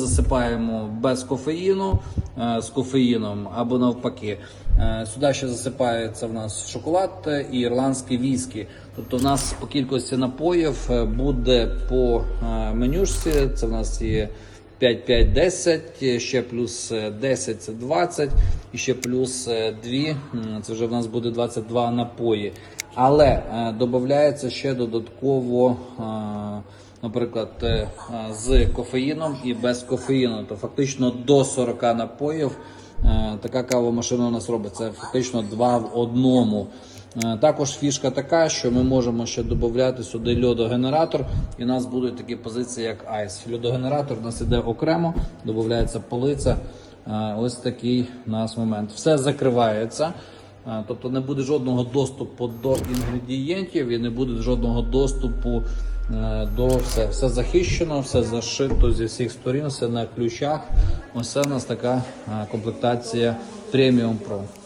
Засипаємо без кофеїну, е, з кофеїном або навпаки. Е, Сюди ще засипається в нас шоколад і ірландські віскі. Тобто в нас по кількості напоїв е, буде по менюшці. Це в нас є 5, 5, 10, ще плюс е, 10 це 20, і ще плюс 2, це вже в нас буде 22 напої. Але додається ще додатково. Наприклад, е, з кофеїном і без кофеїну, то фактично до 40 напоїв е, така кавомашина у нас робить. Це фактично два в одному. Е, Також фішка така, що ми можемо ще додати сюди льодогенератор, і у нас будуть такі позиції, як айс. Льодогенератор у нас іде окремо, додається полиця. Ось такий у нас момент. Все закривається. Е, Тобто не буде жодного доступу до інгредієнтів і не буде жодного доступу е, до все. Все захищено, все зашито зі всіх сторін, все на ключах. Ось це у нас така е, комплектація Premium Pro.